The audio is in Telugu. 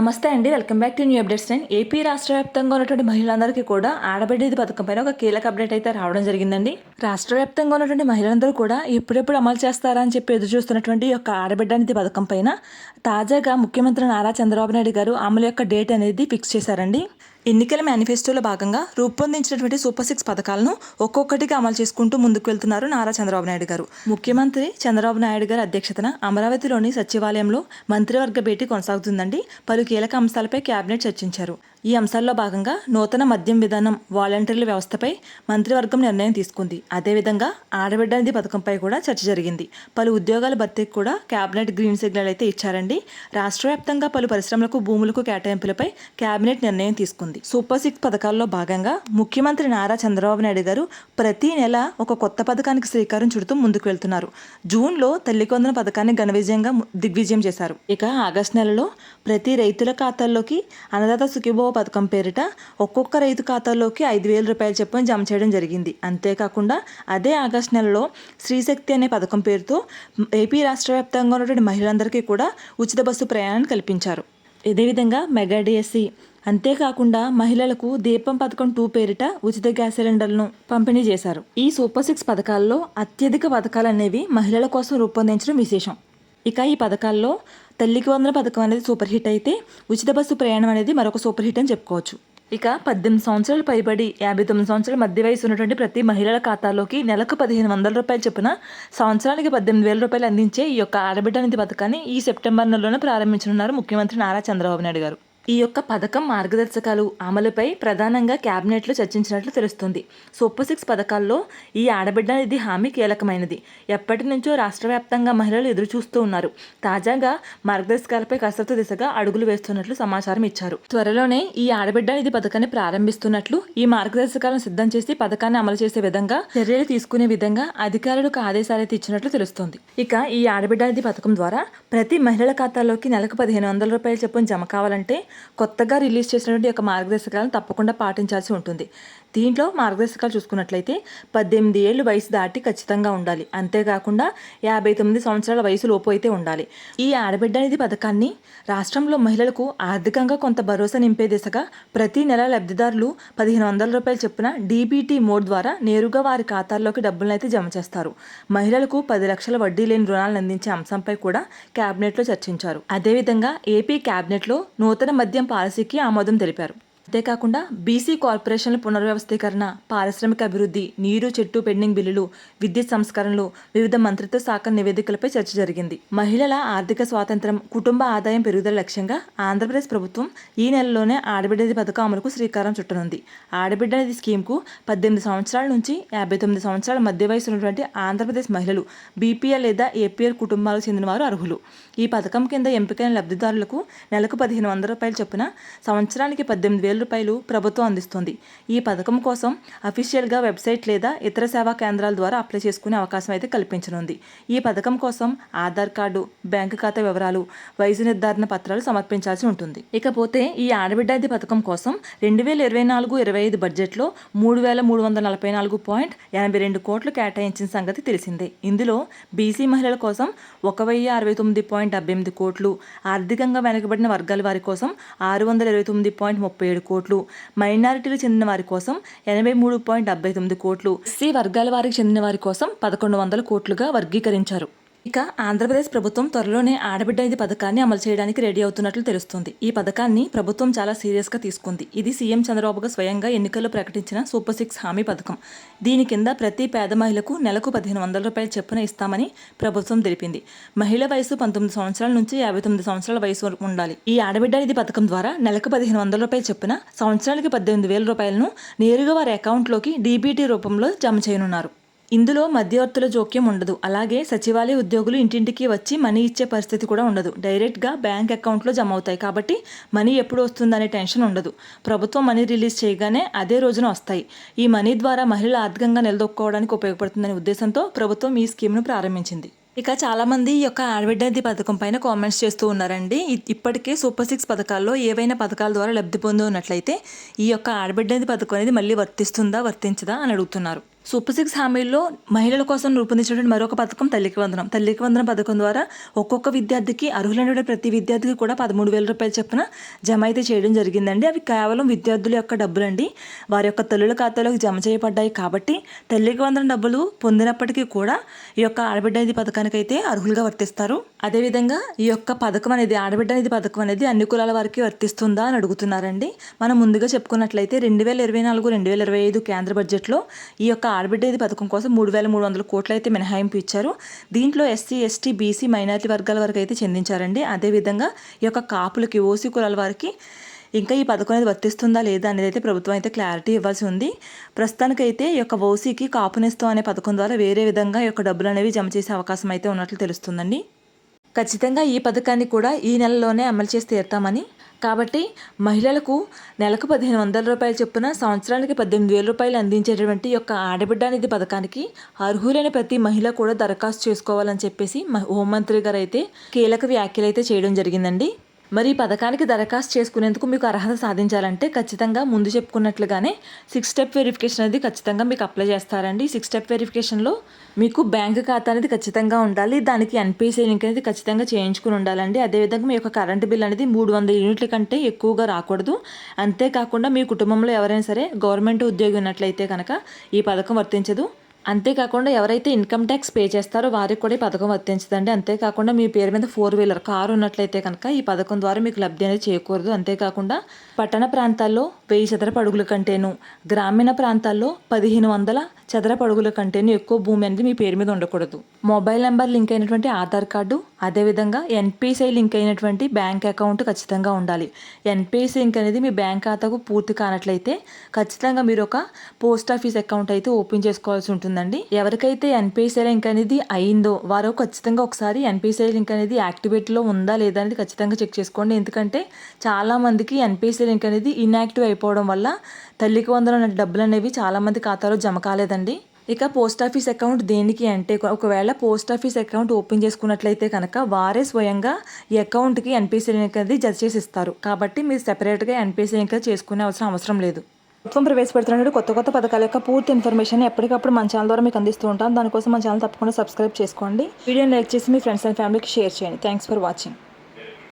నమస్తే అండి. Welcome back to new updates నేను ఏపీ రాష్ట్ర వ్యాప్తంగా ఉన్నటువంటి మహిళలందరికీ కూడా ఆడబిడ్డది పథకం పైన ఒక కీలక అప్డేట్ అయితే రావడం జరిగిందండి. రాష్ట్ర వ్యాప్తంగా ఉన్నటువంటి మహిళలందరూ కూడా ఎప్పుడెప్పుడు అమలు చేస్తారా అని చెప్పి ఎదురు చూస్తున్నటువంటి ఈ యొక్క ఆడబిడ్డ పథకం పైన తాజాగా ముఖ్యమంత్రి నారా చంద్రబాబు నాయుడు గారు అమలు యొక్క డేట్ అనేది ఫిక్స్ చేశారండి. ఎన్నికల మేనిఫెస్టోలో భాగంగా రూపొందించినటువంటి సూపర్ సిక్స్ పథకాలను ఒక్కొక్కటిగా అమలు చేసుకుంటూ ముందుకు వెళ్తున్నారు నారా చంద్రబాబు నాయుడు గారు. ముఖ్యమంత్రి చంద్రబాబు నాయుడు గారి అధ్యక్షతన అమరావతిలోని సచివాలయంలో మంత్రివర్గ భేటీ కొనసాగుతుందండి. పలు కీలక అంశాలపై కేబినెట్ చర్చించారు. ఈ అంశాల్లో భాగంగా నూతన మద్యం విధానం వాలంటీర్ల వ్యవస్థపై మంత్రివర్గం నిర్ణయం తీసుకుంది. అదేవిధంగా ఆడబిడ్డ నిధి పథకంపై కూడా చర్చ జరిగింది. పలు ఉద్యోగాల భర్తీకి కూడా కేబినెట్ గ్రీన్ సిగ్నల్ అయితే ఇచ్చారండి. రాష్ట్ర వ్యాప్తంగా పలు పరిశ్రమలకు భూములకు కేటాయింపులపై కేబినెట్ నిర్ణయం తీసుకుంది. సూపర్ సిక్స్ పథకాల్లో భాగంగా ముఖ్యమంత్రి నారా చంద్రబాబు నాయుడు గారు ప్రతి నెల ఒక కొత్త పథకానికి శ్రీకారం చుడుతూ ముందుకు వెళ్తున్నారు. జూన్లో తల్లికొందన పథకాన్ని ఘన విజయంగా దిగ్విజయం చేశారు. ఇక ఆగస్టు నెలలో ప్రతి రైతుల ఖాతాల్లోకి అన్నదాత సుఖీభవ పథకం పేరిట ఒక్కొక్క రైతు ఖాతాలోకి ఐదు వేల రూపాయలు చొప్పున జమ చేయడం జరిగింది. అంతేకాకుండా అదే ఆగస్టు నెలలో శ్రీశక్తి అనే పథకం పేరుతో ఏపీ రాష్ట్ర వ్యాప్తంగా ఉన్నటువంటి మహిళలందరికీ కూడా ఉచిత బస్సు ప్రయాణాన్ని కల్పించారు. ఇదే విధంగా మెగా డిఎస్సి. అంతేకాకుండా మహిళలకు దీపం పథకం టూ పేరిట ఉచిత గ్యాస్ సిలిండర్లను పంపిణీ చేశారు. ఈ సూపర్ సిక్స్ పథకాల్లో అత్యధిక పథకాలు అనేవి మహిళల కోసం రూపొందించడం విశేషం. ఇక ఈ పథకాల్లో తల్లికి వందన పథకం అనేది సూపర్ హిట్ అయితే ఉచిత బస్సు ప్రయాణం అనేది మరొక సూపర్ హిట్ అని చెప్పుకోవచ్చు. ఇక పద్దెనిమిది సంవత్సరాలు పైబడి యాభై తొమ్మిది సంవత్సరాల మధ్య వయసు ఉన్నటువంటి ప్రతి మహిళల ఖాతాలోకి నెలకు పదిహేను వందల రూపాయలు చొప్పున సంవత్సరానికి పద్దెనిమిది వేల రూపాయలు అందించే ఈ యొక్క ఆడబిడ్డ నిధి పథకాన్ని ఈ సెప్టెంబర్ నెలలోనే ప్రారంభించనున్నారు ముఖ్యమంత్రి నారా చంద్రబాబు నాయుడు గారు. ఈ యొక్క పథకం మార్గదర్శకాలు అమలుపై ప్రధానంగా కేబినెట్లో చర్చించినట్లు తెలుస్తుంది. సూపర్ సిక్స్ పథకాల్లో ఈ ఆడబిడ్డ నిధి హామీ కీలకమైనది. ఎప్పటి నుంచో రాష్ట్ర వ్యాప్తంగా మహిళలు ఎదురు చూస్తూ ఉన్నారు. తాజాగా మార్గదర్శకాలపై కసరత్తు దిశగా అడుగులు వేస్తున్నట్లు సమాచారం ఇచ్చారు. త్వరలోనే ఈ ఆడబిడ్డ నిధి పథకాన్ని ప్రారంభిస్తున్నట్లు ఈ మార్గదర్శకాలను సిద్ధం చేసి పథకాన్ని అమలు చేసే విధంగా చర్యలు తీసుకునే విధంగా అధికారులకు ఆదేశాలైతే ఇచ్చినట్లు తెలుస్తోంది. ఇక ఈ ఆడబిడ్డ నిధి పథకం ద్వారా ప్రతి మహిళల ఖాతాలోకి నెలకు పదిహేను వందల రూపాయల చొప్పున జమ కావాలంటే కొత్తగా రిలీజ్ చేసినటువంటి యొక్క మార్గదర్శకాలను తప్పకుండా పాటించాల్సి ఉంటుంది. దీంట్లో మార్గదర్శకాలు చూసుకున్నట్లయితే పద్దెనిమిది ఏళ్ళు వయసు దాటి ఖచ్చితంగా ఉండాలి. అంతేకాకుండా యాభై తొమ్మిది సంవత్సరాల వయసు లోపు అయితే ఉండాలి. ఈ ఆడబిడ్డ నిధి పథకాన్ని రాష్ట్రంలో మహిళలకు ఆర్థికంగా కొంత భరోసా నింపే దిశగా ప్రతి నెల లబ్ధిదారులు పదిహేను వందల రూపాయలు చొప్పున డీబీటీ మోడ్ ద్వారా నేరుగా వారి ఖాతాల్లోకి డబ్బులను అయితే జమ చేస్తారు. మహిళలకు పది లక్షల వడ్డీ లేని రుణాలను అందించే అంశంపై కూడా కేబినెట్లో చర్చించారు. అదేవిధంగా ఏపీ కేబినెట్లో నూతన మద్యం పాలసీకి ఆమోదం తెలిపారు. అంతేకాకుండా బీసీ కార్పొరేషన్ల పునర్వ్యవస్థీకరణ పారిశ్రామిక అభివృద్ధి నీరు చెట్టు పెండింగ్ బిల్లులు విద్యుత్ సంస్కరణలు వివిధ మంత్రిత్వ శాఖ నివేదికలపై చర్చ జరిగింది. మహిళల ఆర్థిక స్వాతంత్రం కుటుంబ ఆదాయం పెరుగుదల లక్ష్యంగా ఆంధ్రప్రదేశ్ ప్రభుత్వం ఈ నెలలోనే ఆడబిడ్డది పథకం అమలుకు శ్రీకారం చుట్టనుంది. ఆడబిడ్డది స్కీమ్కు పద్దెనిమిది సంవత్సరాల నుంచి యాభై తొమ్మిది సంవత్సరాల మధ్య వయసు ఉన్నటువంటి ఆంధ్రప్రదేశ్ మహిళలు బీపీఎల్ లేదా ఏపీఎల్ కుటుంబాలకు చెందిన వారు అర్హులు. ఈ పథకం కింద ఎంపికైన లబ్ధిదారులకు నెలకు పదిహేను వందల రూపాయలు చొప్పున సంవత్సరానికి పద్దెనిమిది వేలు రూపాయలు ప్రభుత్వం అందిస్తుంది. ఈ పథకం కోసం అఫీషియల్గా వెబ్సైట్ లేదా ఇతర సేవా కేంద్రాల ద్వారా అప్లై చేసుకునే అవకాశం అయితే కల్పించనుంది. ఈ పథకం కోసం ఆధార్ కార్డు బ్యాంకు ఖాతా వివరాలు వయసు నిర్ధారణ పత్రాలు సమర్పించాల్సి ఉంటుంది. ఇకపోతే ఈ ఆడబిడ్డాది పథకం కోసం రెండు వేల ఇరవై నాలుగు ఇరవై ఐదు బడ్జెట్లో మూడు వేల మూడు వందల నలభై నాలుగు పాయింట్ ఎనభై రెండు కోట్లు కేటాయించిన సంగతి తెలిసిందే. ఇందులో బీసీ మహిళల కోసం ఒక వెయ్యి అరవై తొమ్మిది పాయింట్ డెబ్బై ఎనిమిది కోట్లు ఆర్థికంగా వెనుకబడిన వర్గాల వారి కోసం ఆరు వందల ఇరవై తొమ్మిది పాయింట్ ముప్పై ఏడు కోట్లు. మైనారిటీలు చెందిన వారి కోసం ఎనభై మూడు పాయింట్ డెబ్బై తొమ్మిది కోట్లు. ఎస్సీ వర్గాల వారికి చెందిన వారి కోసం పదకొండు వందల కోట్లుగా వర్గీకరించారు. ఇక ఆంధ్రప్రదేశ్ ప్రభుత్వం త్వరలోనే ఆడబిడ్డ ఇది పథకాన్ని అమలు చేయడానికి రెడీ అవుతున్నట్లు తెలుస్తుంది. ఈ పథకాన్ని ప్రభుత్వం చాలా సీరియస్గా తీసుకుంది. ఇది సీఎం చంద్రబాబుగా స్వయంగా ఎన్నికల్లో ప్రకటించిన సూపర్ సిక్స్ హామీ పథకం. దీని కింద ప్రతి పేద మహిళకు నెలకు పదిహేను వందల రూపాయల చొప్పున ఇస్తామని ప్రభుత్వం తెలిపింది. మహిళ వయసు పంతొమ్మిది సంవత్సరాల నుంచి యాభై తొమ్మిది సంవత్సరాల వయసు వరకు ఉండాలి. ఈ ఆడబిడ్డ ఇది పథకం ద్వారా నెలకు పదిహేను వందల రూపాయల చెప్పున సంవత్సరానికి పద్దెనిమిది వేల రూపాయలను నేరుగా వారి అకౌంట్లోకి డీబీటీ రూపంలో జమ చేయనున్నారు. ఇందులో మధ్యవర్తుల జోక్యం ఉండదు. అలాగే సచివాలయ ఉద్యోగులు ఇంటింటికి వచ్చి మనీ ఇచ్చే పరిస్థితి కూడా ఉండదు. డైరెక్ట్గా బ్యాంక్ అకౌంట్లో జమ అవుతాయి. కాబట్టి మనీ ఎప్పుడు వస్తుందనే టెన్షన్ ఉండదు. ప్రభుత్వం మనీ రిలీజ్ చేయగానే అదే రోజున వస్తాయి. ఈ మనీ ద్వారా మహిళలు ఆర్థికంగా నిలదొక్కుకోవడానికి ఉపయోగపడుతుందనే ఉద్దేశంతో ప్రభుత్వం ఈ స్కీమ్ను ప్రారంభించింది. ఇక చాలామంది ఈ యొక్క ఆడబిడ్డది పథకం పైన కామెంట్స్ చేస్తూ ఉన్నారండి. ఇప్పటికే సూపర్ సిక్స్ పథకాల్లో ఏవైనా పథకాల ద్వారా లబ్ధి పొంది ఉన్నట్లయితే ఈ యొక్క ఆడబిడ్డది పథకం అనేది మళ్ళీ వర్తిస్తుందా వర్తించదా అని అడుగుతున్నారు. సూపర్ సిక్స్ హామీల్లో మహిళల కోసం రూపొందించినటువంటి మరొక పథకం తల్లికి వందనం. తల్లికి వందనం పథకం ద్వారా ఒక్కొక్క విద్యార్థికి అర్హులైన ప్రతి విద్యార్థికి కూడా పదమూడు వేల రూపాయల చొప్పున జమ అయితే చేయడం జరిగిందండి. అవి కేవలం విద్యార్థుల యొక్క డబ్బులండి. వారి యొక్క తల్లుల ఖాతాలోకి జమ చేయబడ్డాయి కాబట్టి తల్లికి వందనం డబ్బులు పొందినప్పటికీ కూడా ఈ యొక్క ఆడబిడ్డ నిధి పథకానికి అయితే అర్హులుగా వర్తిస్తారు. అదేవిధంగా ఈ యొక్క పథకం అనేది ఆడబిడ్డ నిధి పథకం అనేది అన్ని కులాల వారికి వర్తిస్తుందా అని అడుగుతున్నారండి. మనం ముందుగా చెప్పుకున్నట్లయితే రెండు వేల ఇరవై నాలుగు రెండు వేల ఇరవై ఐదు కేంద్ర బడ్జెట్లో ఈ యొక్క ఆడబిడ్డ పథకం కోసం మూడు వేల మూడు వందల కోట్లు అయితే మినహాయింపు ఇచ్చారు దీంట్లో ఎస్సీ ఎస్టీ బీసీ మైనారిటీ వర్గాల వరకు అయితే చెందించారండి. అదేవిధంగా ఈ యొక్క కాపులకి ఓసీ కులాల వారికి ఇంకా ఈ పథకం అనేది వర్తిస్తుందా లేదా అనేది అయితే ప్రభుత్వం అయితే క్లారిటీ ఇవ్వాల్సి ఉంది. ప్రస్తుతానికైతే ఈ యొక్క ఓసీకి కాపునిస్తాం అనే పథకం ద్వారా వేరే విధంగా ఈ యొక్క డబ్బులు అనేవి జమ చేసే అవకాశం అయితే ఉన్నట్లు తెలుస్తుందండి. ఖచ్చితంగా ఈ పథకాన్ని కూడా ఈ నెలలోనే అమలు చేసి తీరుతామని కాబట్టి మహిళలకు నెలకు పదిహేను వందల రూపాయల చొప్పున సంవత్సరానికి పద్దెనిమిది వేల రూపాయలు అందించేటటువంటి యొక్క ఆడబిడ్డ నిధి పథకానికి అర్హులైన ప్రతి మహిళ కూడా దరఖాస్తు చేసుకోవాలని చెప్పేసి హోంమంత్రి గారు అయితే కీలక వ్యాఖ్యలు అయితే చేయడం జరిగిందండి. మరి ఈ పథకానికి దరఖాస్తు చేసుకునేందుకు మీకు అర్హత సాధించాలంటే ఖచ్చితంగా ముందు చెప్పుకున్నట్లుగానే సిక్స్ స్టెప్ వెరిఫికేషన్ అనేది ఖచ్చితంగా మీకు అప్లై చేస్తారండి. సిక్స్ స్టెప్ వెరిఫికేషన్లో మీకు బ్యాంక్ ఖాతా అనేది ఖచ్చితంగా ఉండాలి. దానికి ఎన్పిసి లింక్ అనేది ఖచ్చితంగా చేయించుకుని ఉండాలండి. అదేవిధంగా మీ యొక్క కరెంటు బిల్ అనేది మూడు వందల యూనిట్ల కంటే ఎక్కువగా రాకూడదు. అంతేకాకుండా మీ కుటుంబంలో ఎవరైనా సరే గవర్నమెంట్ ఉద్యోగి ఉన్నట్లయితే కనుక ఈ పథకం వర్తించదు. అంతేకాకుండా ఎవరైతే ఇన్కమ్ ట్యాక్స్ పే చేస్తారో వారికి కూడా ఈ పథకం వర్తించదండి. అంతేకాకుండా మీ పేరు మీద ఫోర్ వీలర్ కారు ఉన్నట్లయితే కనుక ఈ పథకం ద్వారా మీకు లబ్ధి అనేది చేయకూడదు అంతేకాకుండా పట్టణ ప్రాంతాల్లో వెయ్యి చదరపు అడుగుల కంటేను గ్రామీణ ప్రాంతాల్లో పదిహేను వందల చదరపు అడుగుల కంటేను ఎక్కువ భూమి అనేది మీ పేరు మీద ఉండకూడదు. మొబైల్ నెంబర్ లింక్ అయినటువంటి ఆధార్ కార్డు అదేవిధంగా ఎన్పిసిఐ లింక్ అయినటువంటి బ్యాంక్ అకౌంట్ ఖచ్చితంగా ఉండాలి. ఎన్పిసిఐ లింక్ అనేది మీ బ్యాంక్ ఖాతాకు పూర్తి కానట్లయితే ఖచ్చితంగా మీరు ఒక పోస్ట్ ఆఫీస్ అకౌంట్ అయితే ఓపెన్ చేసుకోవాల్సి ఉంటుందండి. ఎవరికైతే ఎన్పిసిఐ లింక్ అనేది అయిందో వారు ఖచ్చితంగా ఒకసారి ఎన్పిసిఐ లింక్ అనేది యాక్టివేట్లో ఉందా లేదా అనేది ఖచ్చితంగా చెక్ చేసుకోండి. ఎందుకంటే చాలామందికి ఎన్పిసిఐ లింక్ అనేది ఇన్యాక్టివ్ అయిపోవడం వల్ల తల్లికి వందల డబ్బులు అనేవి చాలామంది ఖాతాలో జమ కాలేదండి. ఇక పోస్ట్ ఆఫీస్ అకౌంట్ దేనికి అంటే ఒకవేళ పోస్ట్ ఆఫీస్ అకౌంట్ ఓపెన్ చేసుకున్నట్లయితే కనుక వారే స్వయంగా ఈ అకౌంట్కి ఎన్పిసి అనేది జత చేసి ఇస్తారు కాబట్టి మీరు సెపరేట్గా ఎన్పిసి లింక్ చేసుకునే అవసరం అవసరం లేదు. ప్రభుత్వం ప్రవేశపెడుతున్నట్టు కొత్త కొత్త పథకాల యొక్క పూర్తి ఇన్ఫర్మేషన్ ఎప్పటికప్పుడు మన ఛానల్ ద్వారా మీకు అందిస్తూ ఉంటాం. దానికోసం మన ఛానల్ తప్పకుండా సబ్స్క్రైబ్ చేసుకోండి. వీడియోని లైక్ చేసి మీ ఫ్రెండ్స్ అండ్ ఫ్యామిలీకి షేర్ చేయండి. Thanks for watching.